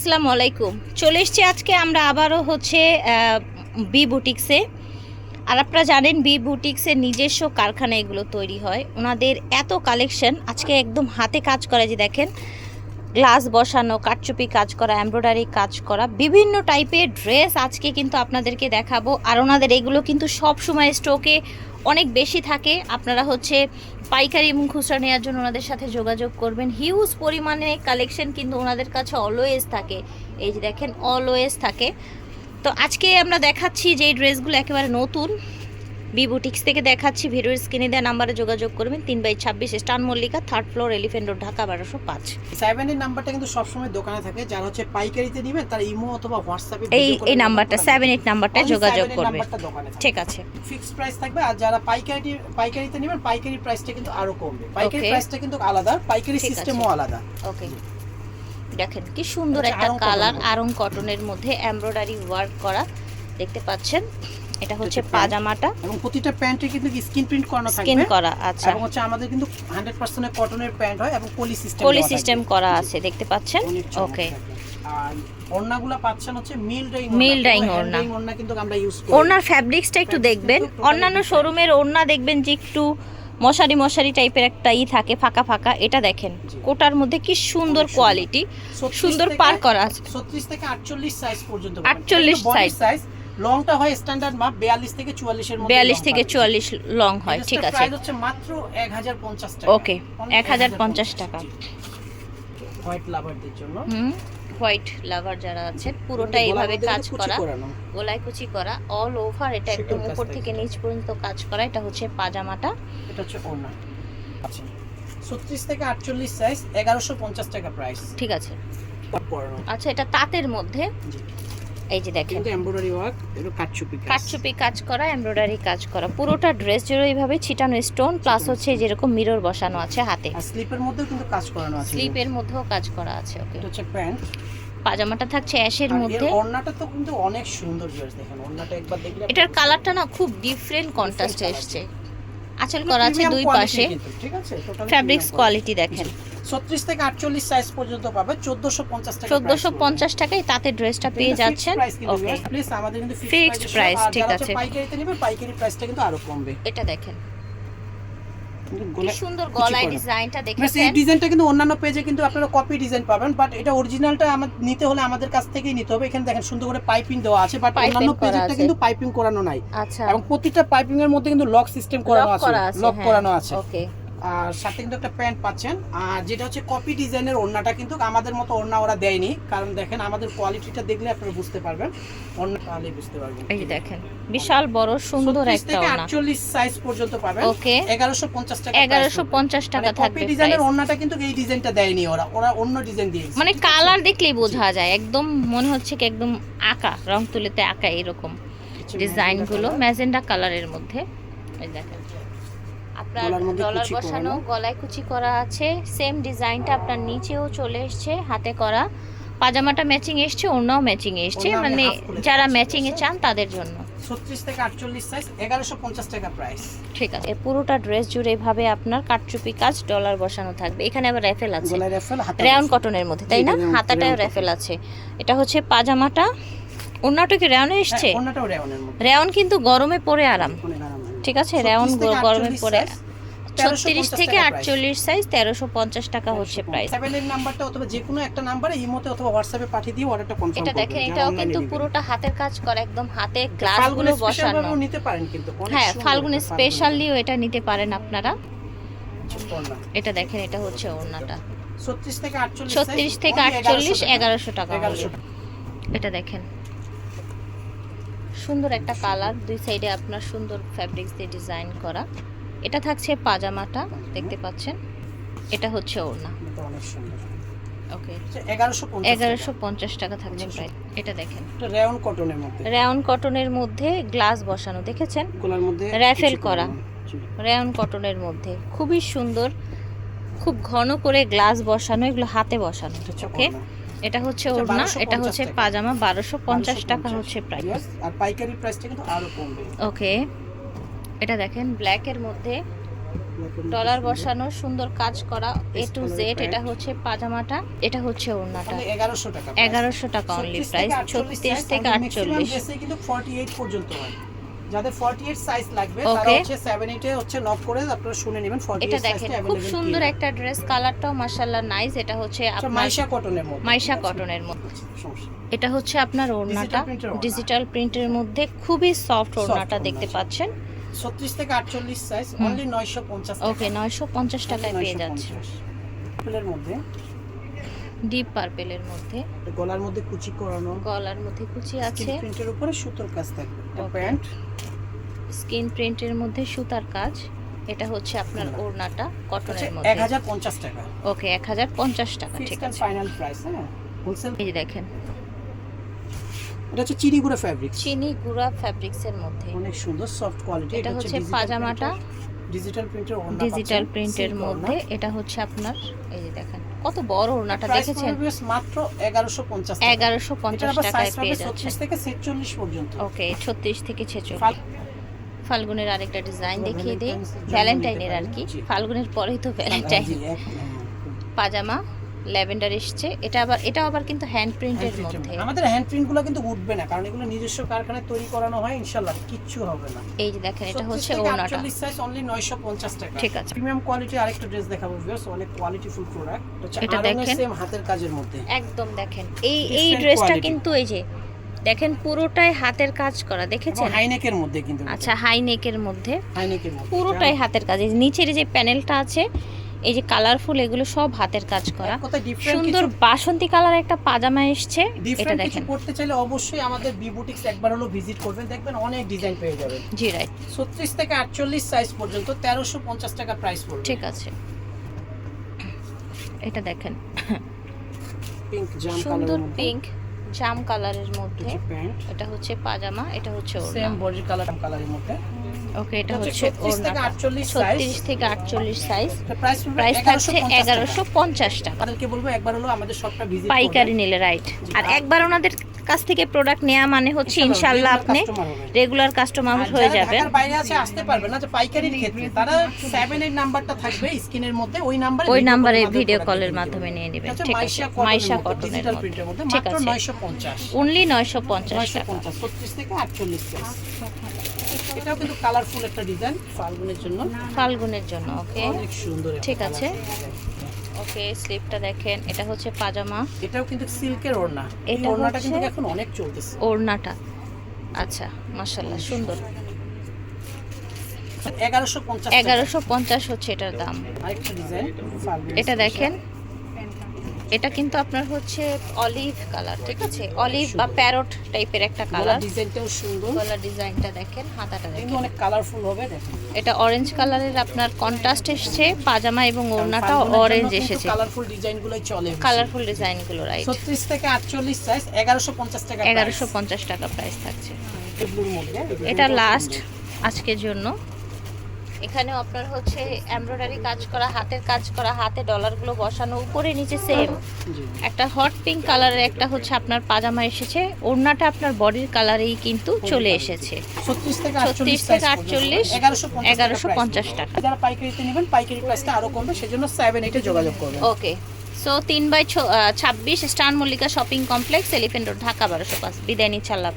আসসালামু আলাইকুম। চলে এসছি আজকে আমরা আবারও হচ্ছে বি বুটিক্সে আর আপনারা জানেন বি বুটিক্সের নিজস্ব কারখানা এগুলো তৈরি হয়। ওনাদের এত কালেকশন আজকে একদম হাতে কাজ করে যে দেখেন গ্লাস বসানো কাটচুপি কাজ করা, এমব্রয়ডারি কাজ করা, বিভিন্ন টাইপের ড্রেস আজকে কিন্তু আপনাদেরকে দেখাবো। আর ওনাদের এগুলো কিন্তু সব সময় স্টকে অনেক বেশি থাকে। আপনারা হচ্ছে পাইকারি এবং খুচরা নেওয়ার জন্য ওনাদের সাথে যোগাযোগ করবেন। হিউজ পরিমাণে কালেকশন কিন্তু ওনাদের কাছে অলওয়েজ থাকে। এই যে দেখেন অলওয়েজ থাকে। তো আজকে আমরা দেখাচ্ছি যে এই ড্রেসগুলো একেবারে নতুন। বিবুটিক্স থেকে দেখাচ্ছি ভিডিওর স্ক্রিনে দেওয়া নাম্বারে যোগাযোগ করবেন তিন বাই ছাব্বিশ star Mallika third floor elephant road Dhaka বারোশো পাঁচ। সেভেনের নাম্বারটা কিন্তু সবসময় দোকানে থাকে যারা হচ্ছে পাইকারিতে নেবেন তার ইমো অথবা হোয়াটসঅ্যাপে এই এই নাম্বারটা সেভেন এইট নাম্বারটায় যোগাযোগ করবেন নাম্বারটা ঠিক আছে। ফিক্সড প্রাইস থাকবে আর যারা পাইকারি পাইকারিতে নেবেন পাইকারি প্রাইসটা কিন্তু আরও কমবে। পাইকারি প্রাইসটা কিন্তু আলাদা পাইকারি সিস্টেমও আলাদা। ওকে দেখেন কি সুন্দর একটা কালার আরং কটনের মধ্যে এমব্রয়ডারি ওয়ার্ক করা দেখতে পাচ্ছেন? এটা হচ্ছে। পাজামাটা। এবং প্রতিটা প্যান্টে কিন্তু স্কিন প্রিন্ট করানো স্কিন থাকবে। করা আচ্ছা। এবং হচ্ছে আমাদের কিন্তু 100% কটনের প্যান্ট হয় এবং পলি সিস্টেম পলি সিস্টেম করা আছে দেখতে পাচ্ছেন? ওকে আর ওড়নাগুলো পাচ্ছেন হচ্ছে মিল ডাইং ওড়না। ওড়না। কিন্তু আমরা ইউজ করি। ওড়নার ফ্যাব্রিক্সটা একটু দেখবেন। অন্যান্য শোরুমের ওড়না দেখবেন যে একটু মশারি মশারি টাইপের একটা ই থাকে ফাঁকা ফাঁকা। এটা দেখেন। কোটার মধ্যে কি সুন্দর। কোয়ালিটি 36 সুন্দর পার করা আছে। 36 থেকে 48 সাইজ পর্যন্ত 48 size। সাইজ লংটা হয় স্ট্যান্ডার্ড মাপ 42 থেকে 44 এর মধ্যে বিয়াল্লিশ long থেকে পাবেন। চুয়াল্লিশ লং হয় ঠিক আছে। price হচ্ছে মাত্র 1050 টাকা। ওকে এক হাজার পঞ্চাশ টাকা। হোয়াইট লাভারদের জন্য। হুম হোয়াইট লাভার যারা আছে পুরোটা এইভাবে কাজ করা গোলায় কুচি করা অল ওভার এটা একদম উপর থেকে নিচ পর্যন্ত কাজ করা এটা হচ্ছে পাজামাটা। এটা হচ্ছে ওড়না। আচ্ছা 36 থেকে 48 সাইজ 1150 টাকা প্রাইস ঠিক আছে। আচ্ছা এটা তাঁতের মধ্যে। এই যে দেখেন। এমব্রয়ডারি ওয়ার্ক এটা কাটচুপি কাজ। করা এমব্রয়ডারি কাজ করা। পুরোটা ড্রেস জুড়ে এইভাবে ছিটানো স্টোন প্লাস হচ্ছে যেরকম মিরর বসানো আছে হাতে। আর স্লিপের মধ্যেও কিন্তু কাজ করানো আছে স্লিপের মধ্যেও কাজ করা আছে ওকে। হচ্ছে প্যান্ট। পাজামাটা থাকছে অ্যাশের মধ্যে। ওড়নাটা তো কিন্তু অনেক সুন্দর ড্রেস দেখেন। ওড়নাটা একবার দেখলে এটার কালারটা না খুব ডিফারেন্ট কন্ট্রাস্টে। এসছে। আঁচল করা আছে দুই পাশে। ঠিক আছে? ফ্যাব্রিক্স কোয়ালিটি দেখেন। 36 থেকে 48 সাইজ পর্যন্ত পাবে 1450 টাকা চোদ্দোশো পঞ্চাশ টাকায় তাতে ড্রেসটা পেয়ে যাচ্ছেন। প্লিজ আমাদের কিন্তু Fixed price, ঠিক আছে। পাইকারিতে নেবেন পাইকারি প্রাইসটা কিন্তু আরও কমবে। এটা দেখেন। কিন্তু কি গলা- সুন্দর গলায় ডিজাইনটা Plus এই ডিজাইনটা কিন্তু অন্যান্য পেজে কিন্তু আপনারা কপি ডিজাইন পাবেন বাট এটা অরিজিনালটা আমাদের নিতে হলে আমাদের কাছ থেকেই নিতে হবে। এখানে দেখেন সুন্দর করে পাইপিং দেওয়া আছে বাট Piping অন্যান্য পেজেরটা কিন্তু পাইপিং করানো নাই। আচ্ছা। এবং প্রতিটা পাইপিং এর মধ্যে কিন্তু লক সিস্টেম করানো আছে। লক হ্যাঁ। করানো আছে। ওকে আর সাথে কিন্তু একটা প্যান্ট পাচ্ছেন। আর যেটা হচ্ছে কপি ডিজাইনের ওড়নাটা কিন্তু আমাদের মতো ওড়না ওরা দেয়নি। কারণ দেখেন আমাদের কোয়ালিটিটা দেখলে আপনারা বুঝতে পারবেন। ওড়না তাহলেই বুঝতে পারবেন। এই দেখেন বিশাল বড় সুন্দর 36 একটা ওনা 48 সাইজ পর্যন্ত পাবেন। ওকে। 1150 টাকা এগারোশো পঞ্চাশ টাকা কপি ডিজাইনের ওড়নাটা কিন্তু এই ডিজাইনটা দেয়নি ওরা। ওরা অন্য ডিজাইন দিয়েছে। মানে কালার দেখলেই বোঝা যায়। একদম মনে হচ্ছে কি একদম আঁকা রং তুলিতে আঁকা এরকম ডিজাইনগুলো। ম্যাজেন্ডা কালারের মধ্যে। এই দেখেন। আপনার ডলার বসানো গলায় কুচি করা আছে। সেম ডিজাইনটা আপনার নিচেও চলে এসছে হাতে করা। পাজামাটা ম্যাচিং এসছে ওড়নাও ম্যাচিং এসছে। মানে যারা ম্যাচিং এ চান তাদের জন্য। 36 থেকে 48 সাইজ 1150 টাকা প্রাইস ঠিক আছে। পুরোটা ড্রেস জুড়ে এভাবে আপনার কাটচুপি কাজ ডলার বসানো থাকবে। এখানে আবার আছে। রেয়ন কটনের মধ্যে তাই না? আছে। এটা হচ্ছে পাজামাটা। ওড়নাটা কি রেয়নে এসছে? হ্যাঁ, ওড়নাটাও রেয়নের মধ্যে। রেয়ন কিন্তু গরমে পরে আরাম। ঠিক আছে 36 রেয়ন থেকে গরমে পরে ছত্রিশ থেকে আটচল্লিশ সাইজ তেরোশো পঞ্চাশ টাকা হচ্ছে প্রাইস সেভেন এর নাম্বারটা অথবা যে কোনো একটা নাম্বারে ইমোতে অথবা হোয়াটসঅ্যাপে পাঠিয়ে দিয়ে অর্ডারটা কনফার্ম এটা দেখেন এটাও কিন্তু পুরোটা হাতের কাজ করা একদম হাতে গ্লাস ফাল্গুনে গুলো স্পেশাল বসানো। নিতে পারেন কিন্তু হ্যাঁ ফাল্গুনে স্পেশালিও এটা নিতে পারেন আপনারা। এটা দেখেন এটা হচ্ছে ওড়নাটা। 36 থেকে 48 ছত্রিশ থেকে আটচল্লিশ 1100 টাকা। এগারোশো টাকা 1100 এটা দেখেন। সুন্দর একটা কালার দুই সাইডে আপনার সুন্দর ফ্যাব্রিক্স দিয়ে ডিজাইন করা। এটা থাকছে পাজামাটা দেখতে পাচ্ছেন? এটা হচ্ছে ওড়না। এটা অনেক সুন্দর। ওকে এগারোশো পঞ্চাশ টাকা। থাকছে প্রায়। এটা দেখেন। রেয়ন কটনের মধ্যে। রেয়ন কটনের মধ্যে গ্লাস বসানো দেখেছেন? র্যাফেল করা। রেয়ন কটনের মধ্যে। খুবই সুন্দর। খুব ঘন করে গ্লাস বসানো এগুলো হাতে বসানো ওকে। এটা হচ্ছে ওড়না এটা হচ্ছে পাজামা বারোশো পঞ্চাশ টাকা হচ্ছে প্রাইস আর পাইকারি প্রাইসটা কিন্তু আরও কমবে। ওকে এটা দেখেন ব্ল্যাকের মধ্যে ডলার বসানো সুন্দর কাজ করা এ টু জেড এটা হচ্ছে পাজামাটা এটা হচ্ছে ওড়নাটা। এগারোশো টাকা এগারোশো টাকা অনলি প্রাইস থেকে 48 ছত্রিশ থেকে আটচল্লিশ। কিন্তু 48 পর্যন্ত হয়। যাদের 48 সাইজ লাগবে তারা হচ্ছে 7 8 এ হচ্ছে নক করে আপনারা শুনে নেবেন 48 এটা দেখেন খুব সুন্দর একটা ড্রেস কালারটাও মাশাআল্লাহ নাইস এটা হচ্ছে আচ্ছা, আপনার মাইশা কটনের মধ্যে। মাইশা কটনের মধ্যে। আচ্ছা। এটা হচ্ছে আপনার ওড়নাটা। ডিজিটাল প্রিন্টের মধ্যে খুবই সফট ওড়নাটা দেখতে পাচ্ছেন। 36 থেকে 48 সাইজ। অনলি 950 টাকা। ওকে নয়শো পঞ্চাশ টাকায় পেয়ে যাচ্ছে। ফুলের মধ্যে ডিপ পার্পেলের মধ্যে। গলার মধ্যে কুচি করানো। গলার মধ্যে কুচি আছে। প্রিন্টের উপরে সুতোর কাজ থাকবে। প্যান্ট। স্কিন প্রিন্টের মধ্যে সুতার কাজ। এটা হচ্ছে আপনার ওড়নাটা কটনের মধ্যে। 1050 টাকা। ওকে এক হাজার পঞ্চাশ টাকা ঠিক আছে। ফাইনাল প্রাইস হ্যাঁ? হোলসেল এই দেখেন। এটা হচ্ছে চিনিগুড়া ফ্যাব্রিক চিনি গুড়া ফ্যাব্রিক্সের মধ্যে। অনেক সুন্দর সফট কোয়ালিটি এটা হচ্ছে পাজামাটা। ডিজিটাল প্রিন্টের ওড়না ডিজিটাল প্রিন্টের মধ্যে। এটা হচ্ছে আপনার এই যে দেখেন কত বড় ওড়নাটা দেখেছেন? মাত্র 1150 টাকা। এগারোশো এটা পঞ্চাশ আবার টাকায় সাইজ পেয়ে যাচ্ছেন। 36 থেকে 46 পর্যন্ত। ওকে ছত্রিশ থেকে ছেচল্লিশ। ফাল- ফাল্গুনের আরেকটা ডিজাইন দেখিয়ে দিই। ভ্যালেন্টাইনের আর কি। ফাল্গুনের পরেই তো ভ্যালেন্টাইন পাজামা। ল্যাভেন্ডার এসছে। এটা আবার এটা আবার কিন্তু হ্যান্ড প্রিন্টের মধ্যে। আমাদের হ্যান্ড প্রিন্টগুলো কিন্তু উঠবে না কারণ এগুলো নিজস্ব কারখানায় তৈরি করানো হয় ইনশাআল্লাহ কিচ্ছু হবে না। এই যে দেখেন এটা হচ্ছে থেকে ওড়নাটা 48 সাইজ অনলি 950 টাকা। ঠিক আছে। প্রিমিয়াম কোয়ালিটি আরেকটা ড্রেস দেখাবো ভিউয়ার্স অনেক কোয়ালিটিফুল প্রোডাক্ট এটা দেখেন। সেম হাতের কাজের মধ্যে। একদম দেখেন। এই এই ড্রেসটা কিন্তু এই যে দেখেন পুরোটাই হাতের কাজ করা দেখেছেন? হাইনেকের মধ্যে কিন্তু আচ্ছা হাই নেকের মধ্যে। হাইনেকের মধ্যে পুরোটাই হাতের কাজ। নিচের যে প্যানেলটা আছে এই যে কালারফুল এগুলো সব হাতের কাজ করা। সুন্দর বাসন্তী কালার একটা পাজামা এসছে এটা দেখেন। করতে চাইলে অবশ্যই আমাদের বি বুটিক্স একবার হলো ভিজিট করবেন দেখবেন অনেক ডিজাইন পেয়ে যাবেন। জি রাইট 36 থেকে 48 সাইজ পর্যন্ত 1350 টাকা প্রাইস পড়বে। ঠিক আছে। এটা দেখেন। পিঙ্ক জাম সুন্দর পিঙ্ক জাম কালারের মধ্যে এটা হচ্ছে পাজামা এটা হচ্ছে সেম বডি কালার কালারের মধ্যে। ওকে এটা হচ্ছে 36 থেকে ওড়নাটা 48 সাইজ ছত্রিশ থেকে আটচল্লিশ সাইজ প্রাইস থাকছে এগারোশো পঞ্চাশ টাকা। বলব একবার হলো আমাদের শপটা পাইকারি নিলে রাইট আর একবার ওনাদের কাছ থেকে প্রোডাক্ট নেওয়া মানে হচ্ছে ইনশাল্লাহ আপনি রেগুলার কাস্টমার হয়ে যাবেন। বাইরে আছে আসতে পারবে না। যে পাইকারির ক্ষেত্রে তারা 7 এর নাম্বারটা থাকবে স্ক্রিনের মধ্যে। ওই নাম্বারে ওই নাম্বারে ভিডিও কলের মাধ্যমে নিয়ে নেবেন। ঠিক আছে মাইশা কটনের মধ্যে। প্রিন্টের মধ্যে। ঠিক মাত্র আছে। 950 অনলি নয়শো পঞ্চাশ টাকা। 950 36 থেকে 48 সাইজ এটাও কিন্তু কালারফুল একটা ডিজাইন ফাল্গুনের জন্য। ফাল্গুনের জন্য ওকে অনেক সুন্দর ঠিক আছে। ওকে স্লিপটা দেখেন এটা হচ্ছে পাজামা। এটাও কিন্তু সিল্কের ওড়না। এই ওড়নাটা কিন্তু এখন অনেক চলতেছে। ওড়নাটা। আচ্ছা মাশাল্লাহ সুন্দর। 1150 এগারোশো পঞ্চাশ হচ্ছে এটার দাম। ডিজাইন এটা দেখেন। এটা কিন্তু আপনার হচ্ছে অলিভ কালার ঠিক আছে? অলিভ বা প্যারট টাইপের একটা কালার ডিজাইনটাও সুন্দর। গলার ডিজাইনটা দেখেন হাতাটা দেখেন। অনেক কালারফুল হবে দেখেন। এটা অরেঞ্জ কালারের আপনার কন্ট্রাস্ট এসছে পাজামা এবং ওড়নাটা অরেঞ্জ এসেছে। কালারফুল ডিজাইনগুলোই চলে কালারফুল ডিজাইনগুলো রাইট 36 থেকে 48 সাইজ 1150 টাকা এগারোশো পঞ্চাশ টাকা প্রাইস থাকছে। এটা লাস্ট আজকের জন্য। এখানেও আপনার হচ্ছে এমব্রয়ডারি কাজ করা হাতের কাজ করা হাতে ডলারগুলো বসানো উপরে নিচে সেম একটা হট পিঙ্ক কালারের একটা হচ্ছে আপনার পাজামা এসেছে ওড়নাটা আপনার বডির কালারেই কিন্তু চলে এসেছে। 36 থেকে 36 48 থেকে সাইজ 48 1150 এগারোশো পঞ্চাশ টাকা যারা পাইকারিতে নেবেন পাইকারি প্রাইসটা আরও কমবে সেজন্য 7 8 এ যোগাযোগ করবেন। ওকে সো তিন বাই ছাব্বিশ star Mallika shopping complex elephant road Dhaka বারোশো পাঁচ। বিদায় নিচ্ছে আল্লাহ।